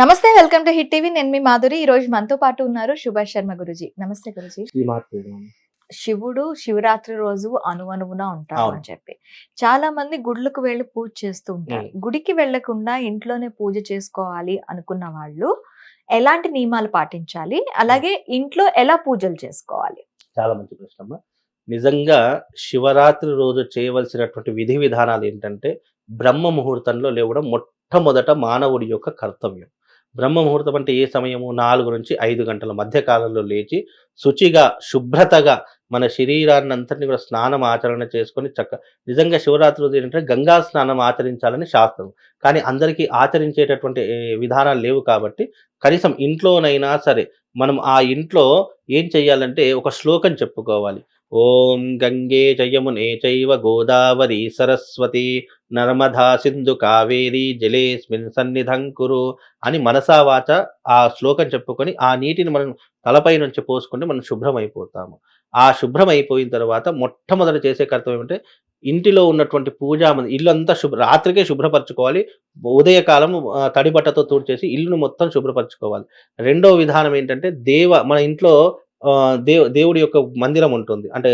నమస్తే welcome to hit TV. నేను మీ మాధురి. ఈ రోజు మనతో పాటు ఉన్నారు సుభాష్ శర్మ గురుజీ. నమస్తే గురుజీ. శివుడు శివరాత్రి రోజు అనువనువున ఉంటాడు. అని చెప్పి. చాలా మంది గుడ్లకు వెళ్ళి పూజ చేస్తూ ఉంటారు. గుడికి వెళ్ళకుండా ఇంట్లోనే పూజ చేసుకోవాలి అనుకున్న వాళ్ళు ఎలాంటి నియమాలు పాటించాలి? అలాగే ఇంట్లో ఎలా పూజలు చేసుకోవాలి? చాలా మంచి ప్రశ్న నిజంగా శివరాత్రి రోజు చేయవలసినటువంటి విధి విధానాలు ఏంటంటే బ్రహ్మ ముహూర్తంలో లేవడం మొట్టమొదట మానవుడి యొక్క కర్తవ్యం. బ్రహ్మ ముహూర్తం అంటే ఏ సమయము? నాలుగు నుంచి ఐదు గంటల మధ్య కాలంలో లేచి శుచిగా శుభ్రతగా మన శరీరాన్ని అంతటిని కూడా స్నానం ఆచరణ చేసుకొని చక్క నిజంగా శివరాత్రి ఏంటంటే గంగా స్నానం ఆచరించాలని శాస్త్రం. కానీ అందరికీ ఆచరించేటటువంటి విధానాలు లేవు కాబట్టి కనీసం ఇంట్లోనైనా సరే మనం ఆ ఇంట్లో ఏం చెయ్యాలంటే ఒక శ్లోకం చెప్పుకోవాలి. ఓం గంగే జయమునే చైవ గోదావరి సరస్వతి నర్మదా సింధు కావేరి జలేస్మిన్ సన్నిధం కురు అని మనసావాచ ఆ శ్లోకం చెప్పుకొని ఆ నీటిని మనం తలపై నుంచి పోసుకుంటే మనం శుభ్రం అయిపోతాము ఆ శుభ్రం అయిపోయిన తర్వాత మొట్టమొదటి చేసే కర్తవ్యం ఏమంటే ఇంటిలో ఉన్నటువంటి పూజా మంది ఇల్లు అంతా శుభ్ర రాత్రికే శుభ్రపరచుకోవాలి. ఉదయకాలం తడిబట్టతో తూడు చేసి ఇల్లును మొత్తం శుభ్రపరచుకోవాలి. రెండో విధానం ఏంటంటే దేవ మన ఇంట్లో దేవ దేవుడి యొక్క మందిరం ఉంటుంది. అంటే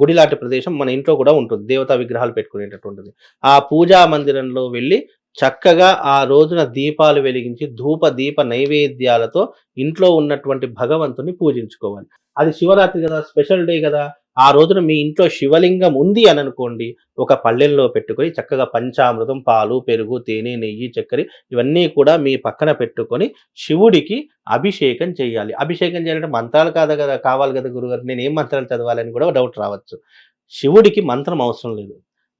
గుడి లాంటి ప్రదేశం మన ఇంట్లో కూడా ఉంటుంది. దేవతా విగ్రహాలు పెట్టుకునేటటువంటిది ఆ పూజా మందిరంలో వెళ్ళి చక్కగా ఆ రోజున దీపాలు వెలిగించి ధూప దీప నైవేద్యాలతో ఇంట్లో ఉన్నటువంటి భగవంతుని పూజించుకోవాలి. అది శివరాత్రి కదా స్పెషల్ డే కదా ఆ రోజున మీ ఇంట్లో శివలింగం ఉంది అని అనుకోండి ఒక పళ్ళెల్లో పెట్టుకొని చక్కగా పంచామృతం పాలు పెరుగు తేనె నెయ్యి చక్కెర ఇవన్నీ కూడా మీ పక్కన పెట్టుకొని శివుడికి అభిషేకం చేయాలి. అభిషేకం చేయాలంటే మంత్రాలు కాదు కదా? కావాలి కదా గురుగారు? నేను ఏం మంత్రాలు చదవాలని కూడా డౌట్ రావచ్చు. శివుడికి మంత్రం అవసరం లేదు.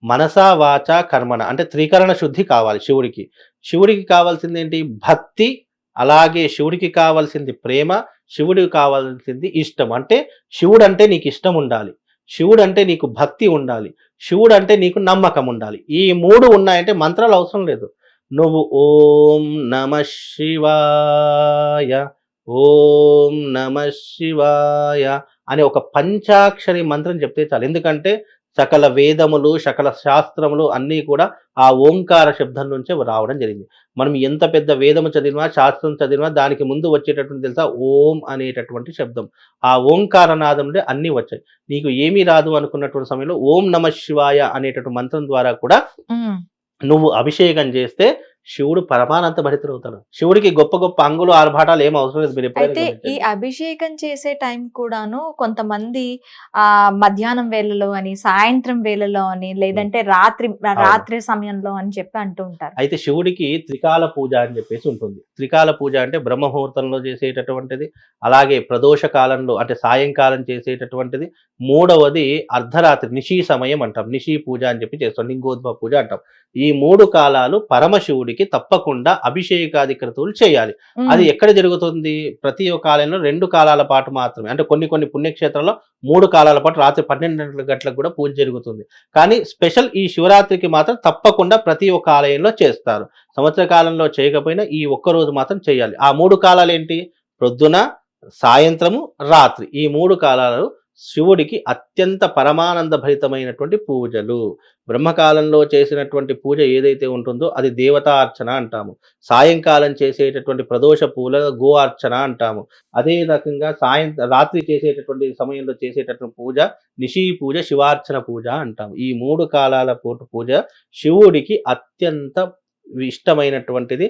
మనసా వాచ కర్మణ అంటే త్రికరణ శుద్ధి కావాలి శివుడికి. శివుడికి కావాల్సింది ఏంటి భక్తి అలాగే శివుడికి కావాల్సింది ప్రేమ శివుడికి కావాల్సింది ఇష్టం. అంటే శివుడు అంటే నీకు ఇష్టం ఉండాలి. శివుడు అంటే నీకు భక్తి ఉండాలి. శివుడు అంటే నీకు నమ్మకం ఉండాలి. ఈ మూడు ఉన్నాయంటే మంత్రాలు అవసరం లేదు. నువ్వు ఓం నమ శివాయ ఓం నమ శివాయ అనే ఒక పంచాక్షరి మంత్రం చెప్తే చాలు. ఎందుకంటే సకల వేదములు సకల శాస్త్రములు అన్నీ కూడా ఆ ఓంకార శబ్దం నుంచే రావడం జరిగింది. మనం ఎంత పెద్ద వేదము చదివినా శాస్త్రం చదివినా దానికి ముందు వచ్చేటటువంటి తెలుసా? ఓం అనేటటువంటి శబ్దం. ఆ ఓంకార నాదం నుండి అన్నీ వచ్చాయి. నీకు ఏమీ రాదు అనుకున్నటువంటి సమయంలో ఓం నమ శివాయ అనేటటువంటి మంత్రం ద్వారా కూడా నువ్వు అభిషేకం చేస్తే శివుడు పరమానంత భరితుడవుతాడు శివుడికి గొప్ప గొప్ప అంగులు ఆర్భాటాలు ఏం అవసరం లేదు. మీరు అయితే ఈ. అభిషేకం చేసే టైం కూడాను కొంతమంది ఆ మధ్యాహ్నం వేళలో అని సాయంత్రం వేళలో అని లేదంటే రాత్రి రాత్రి సమయంలో అని చెప్పి అంటూ ఉంటారు. అయితే శివుడికి త్రికాల పూజ అని చెప్పేసి ఉంటుంది. త్రికాల పూజ అంటే బ్రహ్మ ముహూర్తంలో చేసేటటువంటిది అలాగే ప్రదోష కాలంలో అంటే సాయంకాలం చేసేటటువంటిది మూడవది అర్ధరాత్రి నిశీ సమయం అంటాం. నిశీ పూజ అని చెప్పి చేస్తాం లింగోద్భవ పూజ అంటాం. ఈ మూడు కాలాలు పరమశివుడికి తప్పకుండా అభిషేకాది క్రతువులు చేయాలి అది ఎక్కడ జరుగుతుంది? ప్రతి ఒక్క ఆలయంలో రెండు కాలాల పాటు మాత్రమే. అంటే కొన్ని కొన్ని పుణ్యక్షేత్రాల్లో మూడు కాలాల పాటు రాత్రి పన్నెండు గంటలకు కూడా పూజ జరుగుతుంది. కానీ స్పెషల్ ఈ శివరాత్రికి మాత్రం తప్పకుండా ప్రతి ఒక్క ఆలయంలో చేస్తారు. సంవత్సర కాలంలో చేయకపోయినా ఈ ఒక్క రోజు మాత్రం చేయాలి. ఆ మూడు కాలాలు ఏంటి? ప్రొద్దున సాయంత్రము రాత్రి. ఈ మూడు కాలాలు శివుడికి అత్యంత పరమానంద భరితమైనటువంటి పూజలు. బ్రహ్మకాలంలో చేసినటువంటి పూజ ఏదైతే ఉంటుందో అది దేవతా అర్చన అంటాము. సాయంకాలం చేసేటటువంటి ప్రదోష పూల గో అర్చన అంటాము. అదే రకంగా సాయం రాత్రి చేసేటటువంటి సమయంలో చేసేటటువంటి పూజ నిషీ పూజ శివార్చన పూజ అంటాము. ఈ మూడు కాలాల పూట పూజ శివుడికి అత్యంత ఇష్టమైనటువంటిది.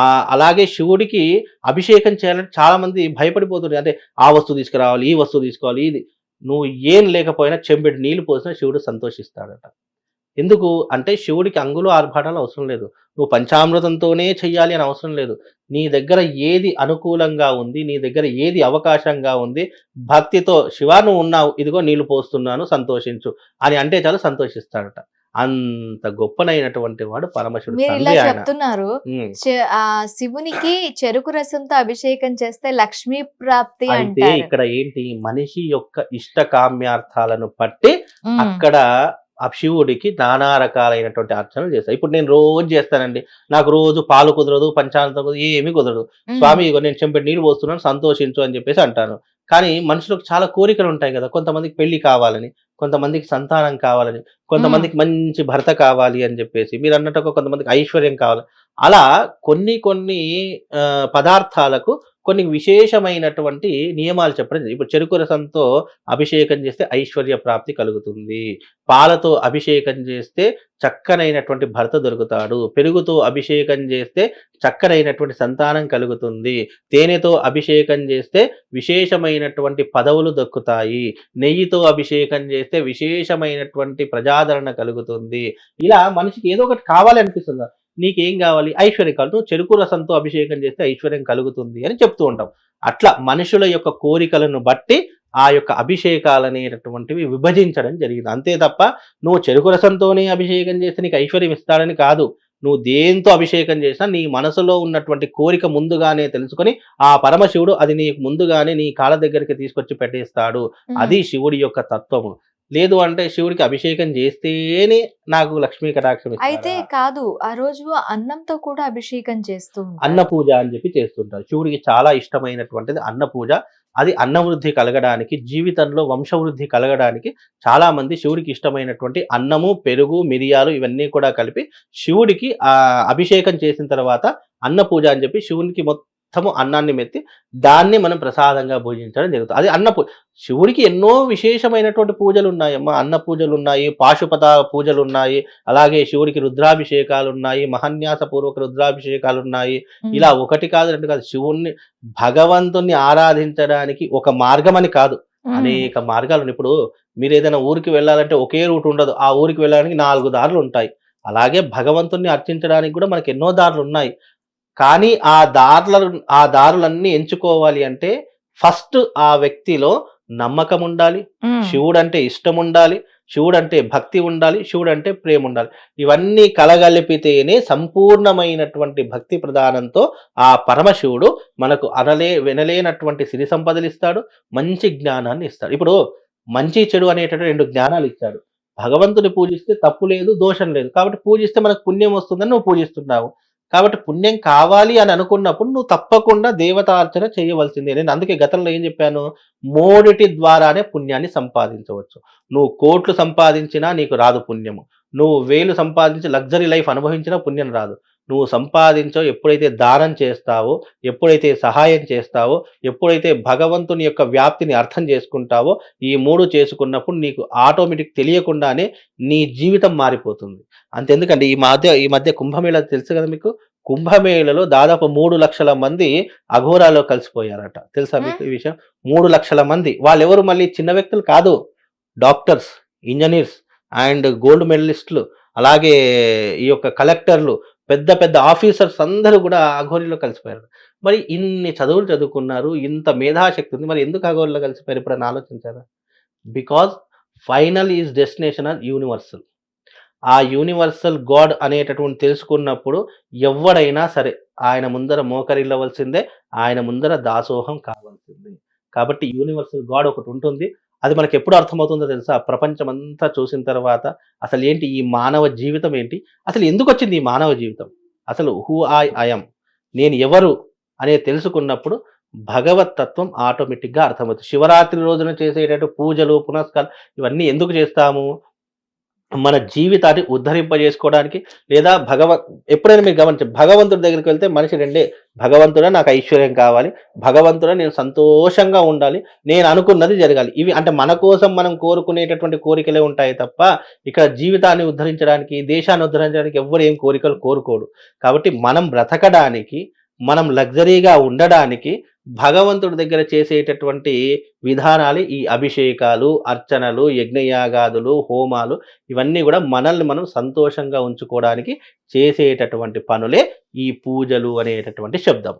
ఆ అలాగే శివుడికి అభిషేకం చేయాలంటే చాలా మంది భయపడిపోతున్నారు అంటే ఆ వస్తువు తీసుకురావాలి ఈ వస్తువు తీసుకోవాలి ఇది నువ్వు ఏం లేకపోయినా చెంబెడు నీళ్ళు పోసినా శివుడు సంతోషిస్తాడట. ఎందుకు? అంటే శివుడికి అంగులు ఆర్భాటాలు అవసరం లేదు. నువ్వు పంచామృతంతోనే చెయ్యాలి అని అవసరం లేదు. నీ దగ్గర ఏది అనుకూలంగా ఉంది నీ దగ్గర ఏది అవకాశంగా ఉంది భక్తితో శివ నువ్వు ఉన్నావు ఇదిగో నీళ్ళు పోస్తున్నాను సంతోషించు అని అంటే చాలు సంతోషిస్తాడట. అంత గొప్పనైనటువంటి వాడు పరమశివుడు మీరు ఇలా చెప్తున్నారు. శివునికి చెరుకు రసంతో అభిషేకం చేస్తే లక్ష్మీ ప్రాప్తి అంటారు. ఇక్కడ ఏంటి? మనిషి యొక్క ఇష్ట కామ్యార్థాలను ఉమ్, అక్కడ ఆ శివుడికి నానా రకాలైనటువంటి అర్చనలు చేస్తాయి ఇప్పుడు నేను రోజు చేస్తానండి. నాకు రోజు పాలు కుదరదు పంచాంతం కుదరదు ఏమీ కుదరదు. స్వామి ఇగో నేను చెంపెట్టి నీళ్ళు పోస్తున్నాను సంతోషించు అని చెప్పేసి అంటాను. కానీ మనుషులకు చాలా కోరికలు ఉంటాయి కదా. కొంతమందికి పెళ్ళి కావాలని కొంతమందికి సంతానం కావాలని కొంతమందికి మంచి భర్త కావాలి అని చెప్పేసి మీరు అన్నట్టు కొంతమందికి ఐశ్వర్యం కావాలి. అలా కొన్ని కొన్ని పదార్థాలకు కొన్ని విశేషమైనటువంటి నియమాలు చెప్పడం ఇప్పుడు చెరుకు రసంతో అభిషేకం చేస్తే ఐశ్వర్య ప్రాప్తి కలుగుతుంది. పాలతో అభిషేకం చేస్తే చక్కనైనటువంటి భర్త దొరుకుతాడు. పెరుగుతో అభిషేకం చేస్తే చక్కనైనటువంటి సంతానం కలుగుతుంది. తేనెతో అభిషేకం చేస్తే విశేషమైనటువంటి పదవులు దక్కుతాయి. నెయ్యితో అభిషేకం చేస్తే విశేషమైనటువంటి ప్రజాదరణ కలుగుతుంది. ఇలా మనిషికి ఏదో ఒకటి కావాలనిపిస్తుంది నీకేం కావాలి? ఐశ్వర్యం నువ్వు చెరుకు రసంతో అభిషేకం చేస్తే ఐశ్వర్యం కలుగుతుంది అని చెప్తూ ఉంటాం. అట్లా మనుషుల యొక్క కోరికలను బట్టి ఆ యొక్క అభిషేకాలు అనేటటువంటివి విభజించడం జరిగింది. అంతే తప్ప నువ్వు చెరుకు రసంతోనే అభిషేకం చేస్తే నీకు ఐశ్వర్యం ఇస్తాడని కాదు. నువ్వు దేంతో అభిషేకం చేసినా నీ మనసులో ఉన్నటువంటి కోరిక ముందుగానే తెలుసుకొని ఆ పరమశివుడు అది నీకు ముందుగానే నీ కాళ్ళ దగ్గరికి తీసుకొచ్చి పెట్టేస్తాడు. అది శివుడి యొక్క తత్వము. లేదు అంటే శివుడికి అభిషేకం చేస్తేనే నాకు లక్ష్మీ కటాక్షం అయితే? కాదు ఆ రోజు అన్నంతో కూడా అభిషేకం చేస్తూ. అన్న పూజ అని చెప్పి చేస్తుంటారు శివుడికి చాలా ఇష్టమైనటువంటిది అన్న పూజ అది అన్నవృద్ధి కలగడానికి జీవితంలో వంశవృద్ధి కలగడానికి చాలా మంది శివుడికి ఇష్టమైనటువంటి అన్నము పెరుగు మిరియాలు ఇవన్నీ కూడా కలిపి శివుడికి ఆ అభిషేకం చేసిన తర్వాత అన్న పూజ అని చెప్పి శివునికి మొత్తము అన్నాన్ని మెత్తి దాన్ని మనం ప్రసాదంగా పూజించడం జరుగుతుంది. అది అన్న పూజ శివుడికి ఎన్నో విశేషమైనటువంటి పూజలు ఉన్నాయమ్మా అన్న పూజలు ఉన్నాయి పాశుపత పూజలు ఉన్నాయి అలాగే శివుడికి రుద్రాభిషేకాలు ఉన్నాయి మహన్యాస పూర్వక రుద్రాభిషేకాలు ఉన్నాయి. ఇలా ఒకటి కాదు రెండు కాదు. శివుణ్ణి భగవంతుణ్ణి ఆరాధించడానికి ఒక మార్గం అని కాదు. అనేక మార్గాలు ఉన్నాయి. ఇప్పుడు మీరు ఏదైనా ఊరికి వెళ్ళాలంటే ఒకే రూట్ ఉండదు. ఆ ఊరికి వెళ్ళడానికి నాలుగు దారులు ఉంటాయి. అలాగే భగవంతుణ్ణి అర్చించడానికి కూడా మనకి ఎన్నో దారులు ఉన్నాయి. కానీ ఆ దారుల ఆ దారులన్నీ ఎంచుకోవాలి అంటే ఫస్ట్ ఆ వ్యక్తిలో నమ్మకం ఉండాలి. శివుడు అంటే ఇష్టం ఉండాలి. శివుడు అంటే భక్తి ఉండాలి. శివుడు అంటే ప్రేమ ఉండాలి. ఇవన్నీ కలగలిపితేనే సంపూర్ణమైనటువంటి భక్తి ప్రదానంతో ఆ పరమశివుడు మనకు అనలే వినలేనటువంటి సిరి సంపదలు ఇస్తాడు. మంచి జ్ఞానాన్ని ఇస్తాడు. ఇప్పుడు మంచి చెడు అనేటటువంటి రెండు జ్ఞానాలు ఇచ్చాడు భగవంతుని పూజిస్తే తప్పు లేదు దోషం లేదు. కాబట్టి పూజిస్తే మనకు పుణ్యం వస్తుందని నువ్వు పూజిస్తున్నావు కాబట్టి పుణ్యం కావాలి అని అనుకున్నప్పుడు నువ్వు తప్పకుండా దేవతార్చన చేయవలసిందే. నేను అందుకే గతంలో ఏం చెప్పాను? మోడిటి ద్వారానే పుణ్యాన్ని సంపాదించవచ్చు. నువ్వు కోట్లు సంపాదించినా నీకు రాదు పుణ్యము. నువ్వు వేలు సంపాదించి లగ్జరీ లైఫ్ అనుభవించినా పుణ్యం రాదు. నువ్వు సంపాదించో ఎప్పుడైతే దానం చేస్తావో ఎప్పుడైతే సహాయం చేస్తావో ఎప్పుడైతే భగవంతుని యొక్క వ్యాప్తిని అర్థం చేసుకుంటావో ఈ మూడు చేసుకున్నప్పుడు నీకు ఆటోమేటిక్ తెలియకుండానే నీ జీవితం మారిపోతుంది. అంతెందుకండి ఈ మధ్య ఈ మధ్య కుంభమేళ తెలుసు కదా మీకు? కుంభమేళలో దాదాపు మూడు లక్షల మంది అఘోరాలో కలిసిపోయారట. తెలుసా మీకు ఈ విషయం? మూడు లక్షల మంది. వాళ్ళెవరు మళ్ళీ చిన్న వ్యక్తులు కాదు. డాక్టర్స్ ఇంజనీర్స్ అండ్ గోల్డ్ మెడలిస్టులు. అలాగే ఈ యొక్క కలెక్టర్లు పెద్ద పెద్ద ఆఫీసర్స్ అందరూ కూడా అఘోరిలో కలిసిపోయారు. మరి ఇన్ని చదువులు చదువుకున్నారు ఇంత మేధాశక్తి ఉంది మరి ఎందుకు అఘోరిలో కలిసిపోయారు ఇప్పుడు ఆలోచించారా? Because final is destination are universal. ఆ యూనివర్సల్ గాడ్ అనేటటువంటి తెలుసుకున్నప్పుడు ఎవడైనా సరే ఆయన ముందర మోకరిల్లవలసిందే ఆయన ముందర దాసోహం కావాల్సిందే. కాబట్టి యూనివర్సల్ గాడ్ ఒకటి ఉంటుంది అది మనకి ఎప్పుడు అర్థమవుతుందో తెలుసా? ప్రపంచం అంతా చూసిన తర్వాత అసలు ఏంటి ఈ మానవ జీవితం ఏంటి? అసలు ఎందుకు వచ్చింది ఈ మానవ జీవితం? అసలు హూ ఐ ఐఎమ్ నేను ఎవరు? అనేది తెలుసుకున్నప్పుడు భగవత్ తత్వం ఆటోమేటిక్గా అర్థమవుతుంది. శివరాత్రి రోజున చేసేటట్టు పూజలు పునస్కారాలు ఇవన్నీ ఎందుకు చేస్తాము? మన జీవితాన్ని ఉద్ధరింపజేసుకోవడానికి లేదా భగవ ఎప్పుడైనా మీరు గమనించండి భగవంతుడి దగ్గరికి వెళ్తే మనిషి రెండే భగవంతుడా నాకు ఐశ్వర్యం కావాలి భగవంతుడా నేను సంతోషంగా ఉండాలి నేను అనుకున్నది జరగాలి. ఇవి అంటే మన కోసం మనం కోరుకునేటటువంటి కోరికలే ఉంటాయి తప్ప ఇక్కడ జీవితాన్ని ఉద్ధరించడానికి దేశాన్ని ఉద్ధరించడానికి ఎవ్వరు ఏం కోరికలు కోరుకోడు. కాబట్టి మనం బ్రతకడానికి మనం లగ్జరీగా ఉండడానికి భగవంతుడి దగ్గర చేసేటటువంటి విధానాలు ఈ అభిషేకాలు అర్చనలు యజ్ఞయాగాదులు హోమాలు ఇవన్నీ కూడా మనల్ని మనం సంతోషంగా ఉంచుకోవడానికి చేసేటటువంటి పనులే ఈ పూజలు అనేటటువంటి శబ్దం.